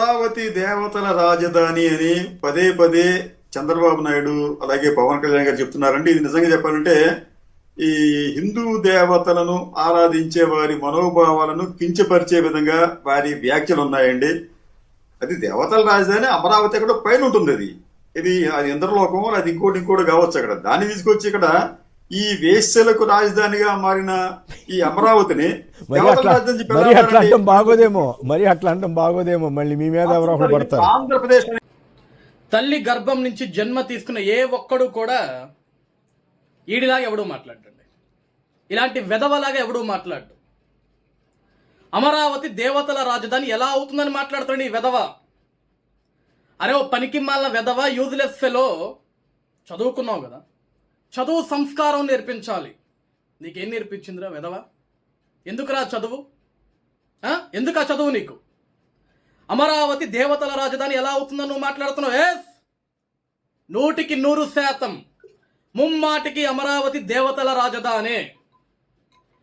అమరావతి దేవతల రాజధాని అని పదే పదే చంద్రబాబు నాయుడు అలాగే పవన్ కళ్యాణ్ గారు చెప్తున్నారండి. ఇది నిజంగా చెప్పాలంటే ఈ హిందూ దేవతలను ఆరాధించే వారి మనోభావాలను కించపరిచే విధంగా వారి వ్యాఖ్యలు ఉన్నాయండి. అది దేవతల రాజధాని అమరావతి అక్కడ పైన ఉంటుంది అది. ఇది అది ఇంద్రలోకం అది ఇంకోటి ఇంకోటి కావచ్చు అక్కడ. దాన్ని తీసుకొచ్చి ఇక్కడ ఈ వేశ్యలకు రాజధానిగా మారిన ఈ అమరావతిని మరి దేవతల అట్లా? అంటాం బాగోదేమో. మరి అట్లా అంటాం బాగోదేమో. మళ్ళీ మీ మీద ఎవరో పడతారు. ఆంధ్రప్రదేశ్ తల్లి గర్భం నుంచి జన్మ తీసుకున్న ఏ ఒక్కడు కూడా ఈడిలాగా ఎవడూ మాట్లాడండి ఇలాంటి వెధవలాగా ఎవడూ మాట్లాడు అమరావతి దేవతల రాజధాని ఎలా అవుతుందని మాట్లాడుతాడు ఈ వెధవ. అరే ఓ పనికి మాల వెధవ యూజ్లెస్ ఫెలో చదువుకున్నావు కదా? చదువు సంస్కారం నేర్పించాలి. నీకేం నేర్పించిందిరా వెధవ? ఎందుకురా చదువు? ఎందుకు ఆ చదువు నీకు? అమరావతి దేవతల రాజధాని ఎలా అవుతుందో నువ్వు మాట్లాడుతున్నావు? ఎస్ నూటికి నూరు శాతం ముమ్మాటికి అమరావతి దేవతల రాజధాని.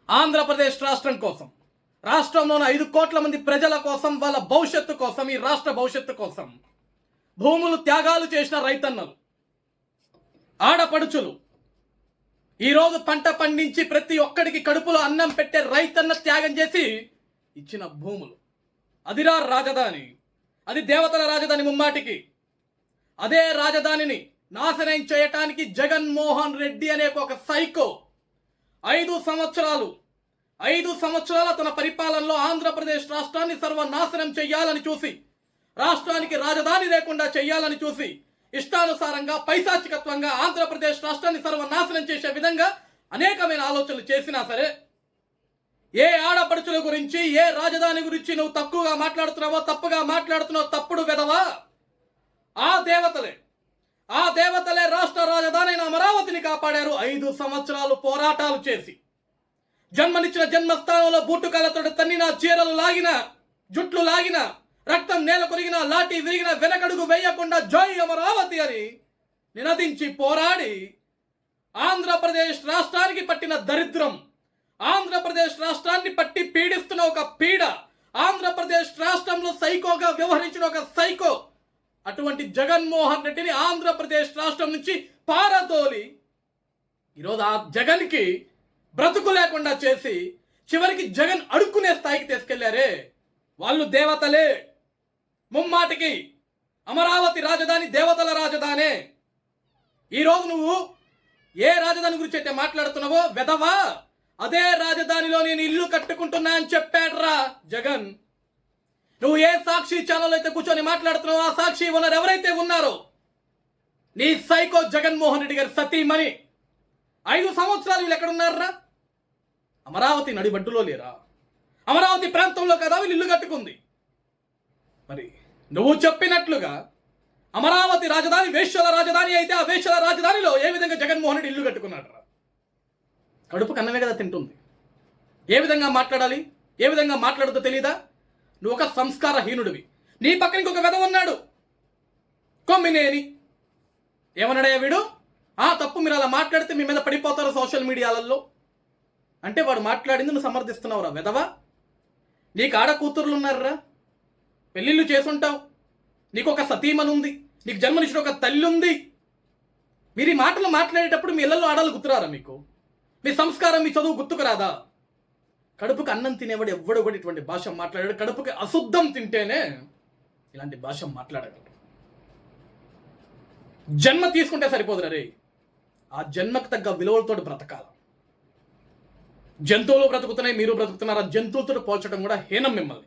ఆంధ్రప్రదేశ్ రాష్ట్రం కోసం రాష్ట్రంలోని ఐదు కోట్ల మంది ప్రజల కోసం వాళ్ళ భవిష్యత్తు కోసం ఈ రాష్ట్ర భవిష్యత్తు కోసం భూములు త్యాగాలు చేసిన రైతన్నలు ఆడపడుచులు ఈరోజు పంట పండించి ప్రతి ఒక్కడికి కడుపులో అన్నం పెట్టే రైతన్న త్యాగం చేసి ఇచ్చిన భూములు. అదిరా రాజధాని. అది దేవతల రాజధాని ముమ్మాటికి. అదే రాజధానిని నాశనం చేయటానికి జగన్మోహన్ రెడ్డి అనే ఒక సైకో ఐదు సంవత్సరాలు ఐదు సంవత్సరాల తన పరిపాలనలో ఆంధ్రప్రదేశ్ రాష్ట్రాన్ని సర్వనాశనం చేయాలని చూసి రాష్ట్రానికి రాజధాని లేకుండా చేయాలని చూసి ఇష్టానుసారంగా పైశాచికత్వంగా ఆంధ్రప్రదేశ్ రాష్ట్రాన్ని సర్వనాశనం చేసే విధంగా అనేకమైన ఆలోచనలు చేసినా సరే ఏ ఆడపడుచుల గురించి ఏ రాజధాని గురించి నువ్వు తక్కువగా మాట్లాడుతున్నావో తప్పుగా మాట్లాడుతున్నావు తప్పుడు విధవా? ఆ దేవతలే ఆ దేవతలే రాష్ట్ర రాజధాని అయిన అమరావతిని కాపాడారు ఐదు సంవత్సరాలు పోరాటాలు చేసి. జన్మనిచ్చిన జన్మస్థానంలో బూటు కళ్ళతో తన్నిన చీరలు లాగిన జుట్లు లాగిన రక్తం నేల కొరిగిన లాఠీ విరిగిన వెనకడుగు వేయకుండా జై అమరావతి అని నినదించి పోరాడి ఆంధ్రప్రదేశ్ రాష్ట్రానికి పట్టిన దరిద్రం ఆంధ్రప్రదేశ్ రాష్ట్రాన్ని పట్టి పీడిస్తున్న ఒక పీడ ఆంధ్రప్రదేశ్ రాష్ట్రంలో సైకోగా వ్యవహరించిన ఒక సైకో అటువంటి జగన్మోహన్ రెడ్డిని ఆంధ్రప్రదేశ్ రాష్ట్రం నుంచి పారదోలి ఈరోజు ఆ జగన్కి బ్రతుకు లేకుండా చేసి చివరికి జగన్ అడుక్కునే స్థాయికి తీసుకెళ్ళారే. వాళ్ళు దేవతలే. ముమ్మాటికి అమరావతి రాజధాని దేవతల రాజధానే. ఈరోజు నువ్వు ఏ రాజధాని గురించి అయితే మాట్లాడుతున్నావో వెదవా? అదే రాజధానిలో నేను ఇల్లు కట్టుకుంటున్నా అని చెప్పాడ్రా జగన్. నువ్వు ఏ సాక్షి ఛానల్ అయితే కూర్చొని మాట్లాడుతున్నావో ఆ సాక్షి ఓనర్ ఎవరైతే ఉన్నారో నీ సైకో జగన్మోహన్ రెడ్డి గారి సతీమణి. ఐదు సంవత్సరాలు వీళ్ళు ఎక్కడున్నారా? అమరావతి నడిబడ్డులో లేరా? అమరావతి ప్రాంతంలో కదా వీళ్ళు ఇల్లు కట్టుకుంది? మరి నువ్వు చెప్పినట్లుగా అమరావతి రాజధాని వేశ్యల రాజధాని అయితే ఆ వేశ్యల రాజధానిలో ఏ విధంగా జగన్మోహన్ రెడ్డి ఇల్లు కట్టుకున్నాడు కడుపు కన్నమే కదా తింటుంది. ఏ విధంగా మాట్లాడాలి? ఏ విధంగా మాట్లాడుతో తెలీదా? నువ్వు ఒక సంస్కారహీనుడివి. నీ పక్కన ఇంకొక వెధ ఉన్నాడు. కొమ్మినేని ఏమన్నాడయ్యా వీడు? ఆ తప్పు మీరు అలా మాట్లాడితే మీ మీద పడిపోతారు సోషల్ మీడియాలలో. అంటే వాడు మాట్లాడింది నువ్వు సమర్థిస్తున్నావురా వెధవా? నీకు ఆడ కూతుర్లు ఉన్నారా పెళ్ళిళ్ళు చేసుంటావు. నీకు ఒక సతీమని ఉంది నీకు జన్మనిచ్చిన ఒక తల్లి ఉంది మీరు ఈ మాటలు మాట్లాడేటప్పుడు మీ ఇళ్ళలో ఆడాలు గుర్తురారా మీకు? మీ సంస్కారం మీ చదువు గుర్తుకు రాదా? కడుపుకి అన్నం తినేవాడు ఎవడో కూడా ఇటువంటి భాష మాట్లాడాడు. కడుపుకి అశుద్ధం తింటేనే ఇలాంటి భాష మాట్లాడగలడు. జన్మ తీసుకుంటే సరిపోదురా రే. ఆ జన్మకు తగ్గ విలువలతో బ్రతకాల. జంతువులు బ్రతుకుతున్నాయి మీరు బ్రతుకుతున్నారు? ఆ జంతువులతో పోల్చడం కూడా హీనం మిమ్మల్ని.